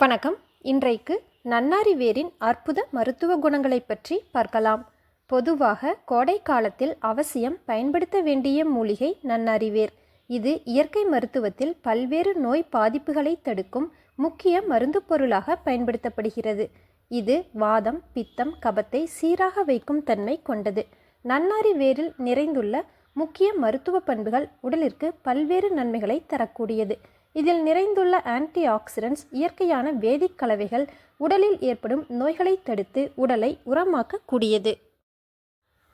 வணக்கம். இன்றைக்கு நன்னாரி வேரின் அற்புத மருத்துவ குணங்களை பற்றி பார்க்கலாம். பொதுவாக கோடை காலத்தில் அவசியம் பயன்படுத்த வேண்டிய மூலிகை நன்னாரி வேர். இது இயற்கை மருத்துவத்தில் பல்வேறு நோய் பாதிப்புகளை தடுக்கும் முக்கிய மருந்து பொருளாக பயன்படுத்தப்படுகிறது. இது வாதம் பித்தம் கபத்தை சீராக வைக்கும் தன்மை கொண்டது. நன்னாரி வேரில் நிறைந்துள்ள முக்கிய மருத்துவ பண்புகள் உடலிற்கு பல்வேறு நன்மைகளை தரக்கூடியது. இதில் நிறைந்துள்ள ஆன்டி ஆக்சிடென்ட்ஸ் இயற்கையான வேதிக் கலவைகள் உடலில் ஏற்படும் நோய்களை தடுத்து உடலை உரமாக்கக்கூடியது.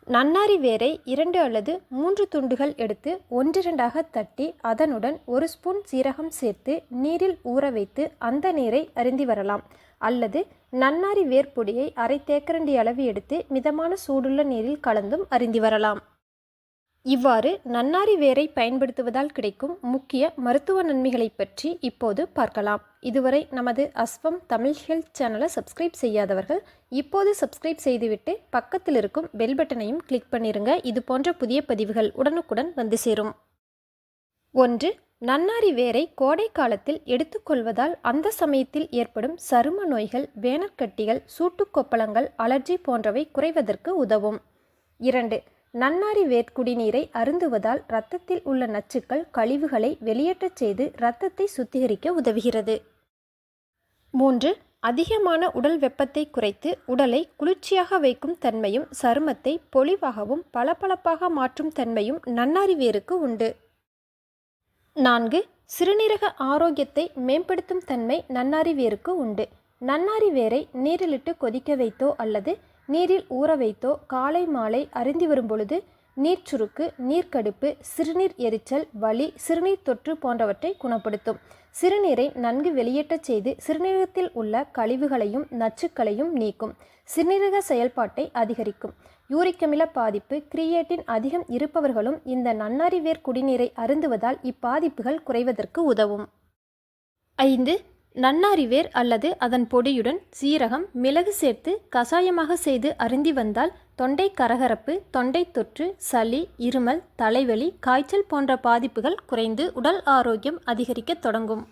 நன்னாரி வேரை இரண்டு அல்லது மூன்று துண்டுகள் எடுத்து ஒன்றிரண்டாக தட்டி அதனுடன் ஒரு ஸ்பூன் சீரகம் சேர்த்து நீரில் ஊற வைத்து அந்த நீரை அருந்தி வரலாம். அல்லது நன்னாரி வேர்பொடியை அரை தேக்கரண்டி அளவு எடுத்து மிதமான சூடுள்ள நீரில் கலந்தும் அருந்தி வரலாம். இவ்வாறு நன்னாரி வேரை பயன்படுத்துவதால் கிடைக்கும் முக்கிய மருத்துவ நன்மைகளை பற்றி இப்போது பார்க்கலாம். இதுவரை நமது அஸ்வம் தமிழ் ஹெல்த் சேனலை சப்ஸ்கிரைப் செய்யாதவர்கள் இப்போது சப்ஸ்கிரைப் செய்துவிட்டு பக்கத்தில் இருக்கும் பெல் பட்டனையும் கிளிக் பண்ணிருங்க. இது போன்ற புதிய பதிவுகள் உடனுக்குடன் வந்து சேரும். ஒன்று நன்னாரி வேரை கோடை காலத்தில் எடுத்துக்கொள்வதால் அந்த சமயத்தில் ஏற்படும் சரும நோய்கள் வேனற்கட்டிகள் சூட்டுக்கொப்பளங்கள் அலர்ஜி போன்றவை குறைவதற்கு உதவும். இரண்டு நன்னாரி வேர்க்குடிநீரை அருந்துவதால் இரத்தத்தில் உள்ள நச்சுக்கள் கழிவுகளை வெளியேற்றச் செய்து இரத்தத்தை சுத்திகரிக்க உதவுகிறது. மூன்று. அதிகமான உடல் வெப்பத்தை குறைத்து உடலை குளிர்ச்சியாக வைக்கும் தன்மையும் சருமத்தை பொலிவாகவும் பளபளப்பாக மாற்றும் தன்மையும் நன்னாரி வேருக்கு உண்டு. நான்கு. சிறுநீரக ஆரோக்கியத்தை மேம்படுத்தும் தன்மை நன்னாரி வேருக்கு உண்டு. நன்னாரி வேரை நீரிலிட்டு கொதிக்க வைத்தோ அல்லது நீரில் ஊற வைத்தோ காலை மாலை அருந்தி வரும் பொழுது நீர்ச்சுருக்கு நீர்க்கடுப்பு சிறுநீர் எரிச்சல் வலி சிறுநீர் தொற்று போன்றவற்றை குணப்படுத்தும். சிறுநீரை நன்கு வெளியேற்றச் செய்து சிறுநீரகத்தில் உள்ள கழிவுகளையும் நச்சுக்களையும் நீக்கும். சிறுநீரக செயல்பாட்டை அதிகரிக்கும். யூரிக் அமில பாதிப்பு கிரியேட்டின் அதிகம் இருப்பவர்களும் இந்த நன்னாரி வேர் குடிநீரை அருந்துவதால் இப்பாதிப்புகள் குறைவதற்கு உதவும். ஐந்து நன்னாரி வேர் அல்லது அதன் பொடியுடன் சீரகம் மிளகு சேர்த்து கசாயமாக செய்து அருந்தி வந்தால் தொண்டை கரகரப்பு தொண்டை தொற்று சளி இருமல் தலைவலி காய்ச்சல் போன்ற பாதிப்புகள் குறைந்து உடல் ஆரோக்கியம் அதிகரிக்கத் தொடங்கும்.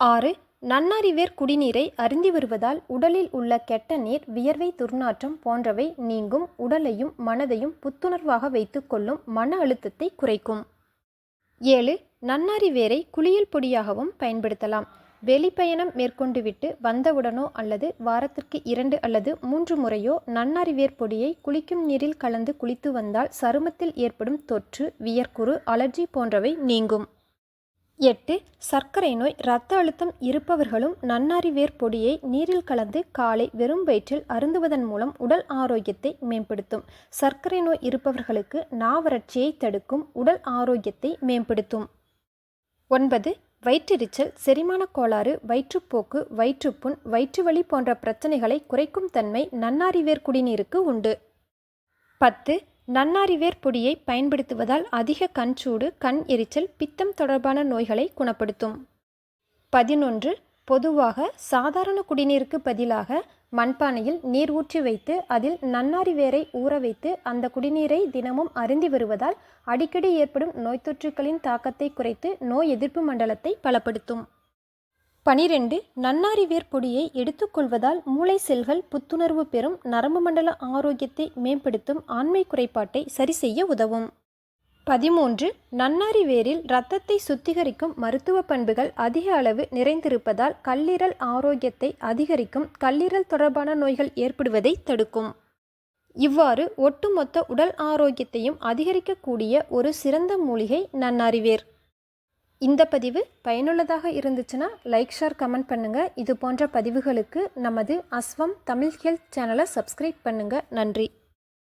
ஆறு நன்னாரி வேர் குடிநீரை அருந்தி வருவதால் உடலில் உள்ள கெட்ட நீர் வியர்வை துர்நாற்றம் போன்றவை நீங்கும் உடலையும் மனதையும் புத்துணர்வாக வைத்துக்கொள்ளும் மன அழுத்தத்தை குறைக்கும். ஏழு நன்னாரி வேரை குளியல் பொடியாகவும் பயன்படுத்தலாம். வெளிப்பயணம் மேற்கொண்டுவிட்டு வந்தவுடனோ அல்லது வாரத்திற்கு இரண்டு அல்லது மூன்று முறையோ நன்னாரி வேர் பொடியை குளிக்கும் நீரில் கலந்து குளித்து வந்தால் சருமத்தில் ஏற்படும் தொற்று வியர்க்குறு அலர்ஜி போன்றவை நீங்கும். எட்டு. சர்க்கரை நோய் இரத்த அழுத்தம் இருப்பவர்களும் நன்னாரி வேர் பொடியை நீரில் கலந்து காலை வெறும் வயிற்றில் அருந்துவதன் மூலம் உடல் ஆரோக்கியத்தை மேம்படுத்தும். சர்க்கரை நோய் இருப்பவர்களுக்கு நாவறட்சியை தடுக்கும் உடல் ஆரோக்கியத்தை மேம்படுத்தும். ஒன்பது வயிற்றெரிச்சல் செரிமான கோளாறு வயிற்றுப்போக்கு வயிற்றுப்புண் வயிற்றுவலி போன்ற பிரச்சனைகளை குறைக்கும் தன்மை நன்னாரிவேர் குடிநீருக்கு உண்டு. பத்து நன்னாரிவேர் பொடியை பயன்படுத்துவதால் அதிக கண் சூடு கண் எரிச்சல் பித்தம் தொடர்பான நோய்களை குணப்படுத்தும். பதினொன்று பொதுவாக சாதாரண குடிநீருக்கு பதிலாக மண்பானையில் நீர் ஊற்றி வைத்து அதில் நன்னாரி வேரை ஊற வைத்து அந்த குடிநீரை தினமும் அருந்தி வருவதால் அடிக்கடி ஏற்படும் நோய் தொற்றுக்களின் தாக்கத்தை குறைத்து நோய் எதிர்ப்பு மண்டலத்தை பலப்படுத்தும். பனிரெண்டு நன்னாரி வேர் பொடியை எடுத்துக்கொள்வதால் மூளை செல்கள் புத்துணர்வு பெறும் நரம்பு மண்டல ஆரோக்கியத்தை மேம்படுத்தும் ஆண்மை குறைபாட்டை சரி செய்ய உதவும். பதிமூன்று நன்னாரி வேரில் இரத்தத்தை சுத்திகரிக்கும் மருத்துவ பண்புகள் அதிக அளவு நிறைந்திருப்பதால் கல்லீரல் ஆரோக்கியத்தை அதிகரிக்கும் கல்லீரல் தொடர்பான நோய்கள் ஏற்படுவதை தடுக்கும். இவ்வாறு ஒட்டுமொத்த உடல் ஆரோக்கியத்தையும் அதிகரிக்கக்கூடிய ஒரு சிறந்த மூலிகை நன்னாரி வேர். இந்த பதிவு பயனுள்ளதாக இருந்துச்சுன்னா லைக் ஷேர் கமெண்ட் பண்ணுங்கள் இது போன்ற பதிவுகளுக்கு நமது அஸ்வம் தமிழ் ஹெல்த் சேனலை சப்ஸ்கிரைப் பண்ணுங்கள் நன்றி.